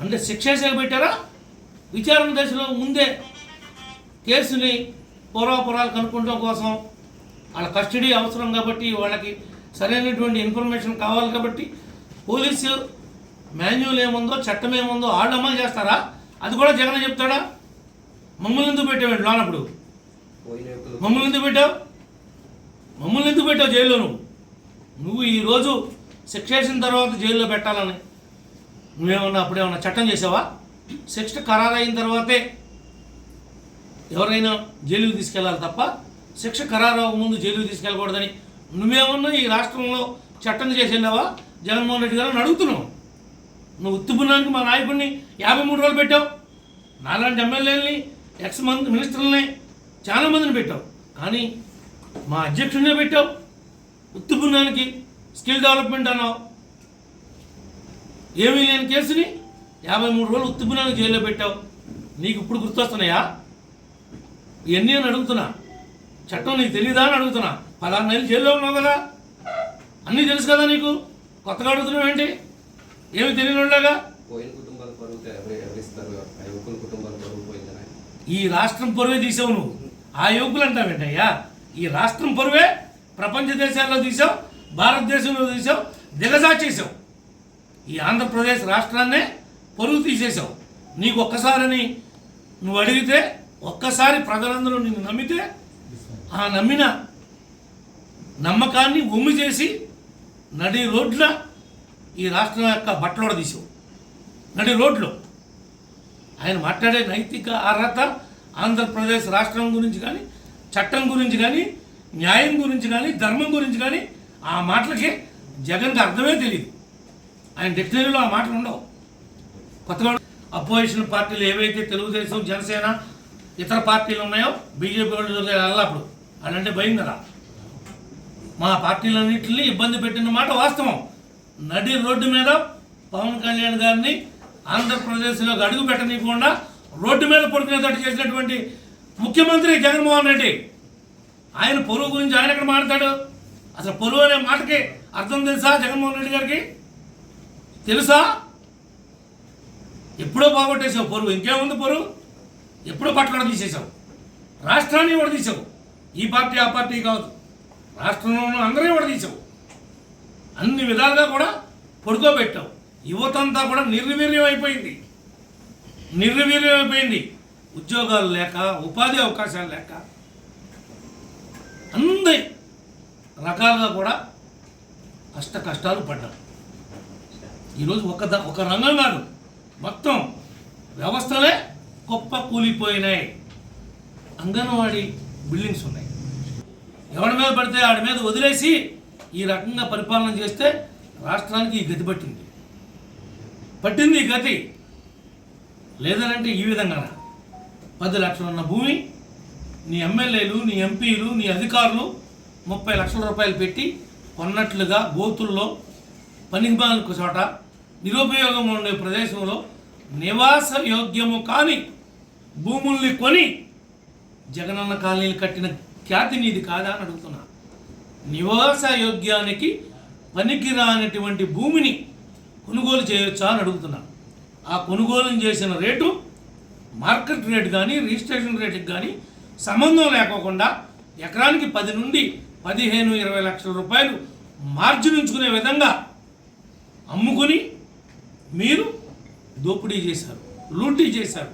అంటే శిక్ష పెట్టారా? విచారణ దశలో ముందే కేసుని పూర్వాపురాలు కనుక్కోవడం కోసం వాళ్ళ కస్టడీ అవసరం కాబట్టి వాళ్ళకి సరైనటువంటి ఇన్ఫర్మేషన్ కావాలి కాబట్టి పోలీసు మాన్యువల్ ఏముందో చట్టం ఏముందో వాళ్ళు అమలు చేస్తారా? అది కూడా జగన్ చెప్తాడా? మమ్మల్ని ఎందుకు పెట్టావు లోనప్పుడు? మమ్మల్ని ఎందుకు పెట్టావు? మమ్మల్ని ఎందుకు పెట్టావు జైల్లో నువ్వు? నువ్వు ఈరోజు శిక్ష వేసిన తర్వాత జైల్లో పెట్టాలని. నువ్వేమన్నా అప్పుడేమన్నా చట్టం చేసావా? శిక్ష ఖరారు అయిన తర్వాతే ఎవరైనా జైలుకి తీసుకెళ్ళాలి తప్ప శిక్ష ఖరారు అవ్వక ముందు జైలుకి తీసుకెళ్ళకూడదని నువ్వేమన్నా ఈ రాష్ట్రంలో చట్టం చేసి జగన్మోహన్ రెడ్డి గారు అడుగుతున్నావు. నువ్వు ఉత్తుపున్నానికి మా నాయకుడిని యాభై మూడు రోజులు పెట్టావు. నాలాంటి ఎమ్మెల్యేలని ఎక్స్ మంత్ మినిస్టర్లని చాలా మందిని పెట్టావు. కానీ మా అధ్యక్షుడినే పెట్టావు. ఉత్తుపున్నానికి స్కిల్ డెవలప్మెంట్ అన్నావు. ఏమీ లేని కేసుని యాభై మూడు రోజులు ఉత్తుపున్నానికి జైల్లో పెట్టావు. నీకు ఇప్పుడు గుర్తొస్తున్నాయా? ఇవన్నీ అని అడుగుతున్నా. చట్టం నీకు తెలియదా అని అడుగుతున్నా. పదహారు నెలలు జైల్లో ఉన్నావు కదా. అన్నీ తెలుసు కదా నీకు? కొత్తగా అడుగుతున్నావు ఏంటి? ఏమి పోయిందని ఈ రాష్ట్రం పరువే తీసావు నువ్వు. ఆ యువకులు అంటావేంటయ్యా ఈ రాష్ట్రం పరువే ప్రపంచ దేశాల్లో తీసావు భారతదేశంలో తీసావు దిగజాచేసావు ఈ ఆంధ్రప్రదేశ్ రాష్ట్రాన్నే పరుగు తీసేసావు నీకు ఒక్కసారని నువ్వు అడిగితే ఒక్కసారి ప్రజలందరూ నిన్ను నమ్మితే ఆ నమ్మిన నమ్మకాన్ని ఉమ్మి చేసి నడి రోడ్ల ఈ రాష్ట్రం యొక్క బట్టలోడ తీసావు. నడి రోడ్లు. ఆయన మాట్లాడే నైతిక అర్హత ఆంధ్రప్రదేశ్ రాష్ట్రం గురించి కానీ చట్టం గురించి కానీ న్యాయం గురించి కానీ ధర్మం గురించి కానీ ఆ మాటలకి జగన్కి అర్థమే తెలియదు ఆయన డిక్షనరీలో ఆ మాటలు ఉండవు. కొత్తగా అపోజిషన్ పార్టీలు ఏవైతే తెలుగుదేశం జనసేన ఇతర పార్టీలు ఉన్నాయో బీజేపీ వాళ్ళు వెళ్ళప్పుడు అదంటే భయం కదా. మా పార్టీలన్నింటినీ ఇబ్బంది పెట్టిన మాట వాస్తవం. నడి రోడ్డు మీద పవన్ కళ్యాణ్ గారిని ఆంధ్రప్రదేశ్లోకి అడుగు పెట్టనీయకుండా రోడ్డు మీద పడుకునేటట్టు చేసినటువంటి ముఖ్యమంత్రి జగన్మోహన్ రెడ్డి. ఆయన పొరుగు గురించి ఆయన ఎక్కడ మాట్లాడాడు? అసలు పొరుగు అనే మాటకి అర్థం తెలుసా జగన్మోహన్ రెడ్డి గారికి? తెలుసా? ఎప్పుడో పోగొట్టేసావు పొరుగు. ఇంకేముంది పొరుగు? ఎప్పుడో పట్ల తీసేసావు రాష్ట్రాన్ని కూడా తీసావు. ఈ పార్టీ ఆ పార్టీ కాదు. రాష్ట్రంలో ఉన్న అందరినీ కూడా తీసావు. అన్ని విధాలుగా కూడా పడుకోబెట్టావు. యువత అంతా కూడా నిర్వీర్యం అయిపోయింది నిర్వీర్యం అయిపోయింది ఉద్యోగాలు లేక ఉపాధి అవకాశాలు లేక. అందరి రకాలుగా కూడా కష్ట కష్టాలు పడ్డారు ఈరోజు ఒక ఒక రంగం కాదు. మొత్తం వ్యవస్థలే గొప్ప కూలిపోయినాయి. అంగన్వాడీ బిల్డింగ్స్ ఉన్నాయి. ఎవడి మీద పడితే ఆడి మీద వదిలేసి ఈ రకంగా పరిపాలన చేస్తే రాష్ట్రానికి ఈ గతి పట్టింది. పట్టింది ఈ గతి. లేదనంటే ఈ విధంగా పది లక్షలు ఉన్న భూమి నీ ఎమ్మెల్యేలు నీ ఎంపీలు నీ అధికారులు ముప్పై లక్షల రూపాయలు పెట్టి కొన్నట్లుగా గోతుల్లో పనికిమాలకు చోట నిరుపయోగం ఉండే ప్రదేశంలో నివాస యోగ్యము కాని భూముల్ని కొని జగనన్న కాలనీలు కట్టిన ఖ్యాతి నీది కాదా అని అడుగుతున్నా. నివాస యోగ్యానికి పనికిరానటువంటి భూమిని కొనుగోలు చేయొచ్చా అని అడుగుతున్నా. ఆ కొనుగోలు చేసిన రేటు మార్కెట్ రేట్ కానీ రిజిస్ట్రేషన్ రేటుకి కానీ సంబంధం లేకోకుండా ఎకరానికి పది నుండి పదిహేను ఇరవై లక్షల రూపాయలు మార్జిన్ ఉంచుకునే విధంగా అమ్ముకొని మీరు దోపిడీ చేశారు లూటీ చేశారు.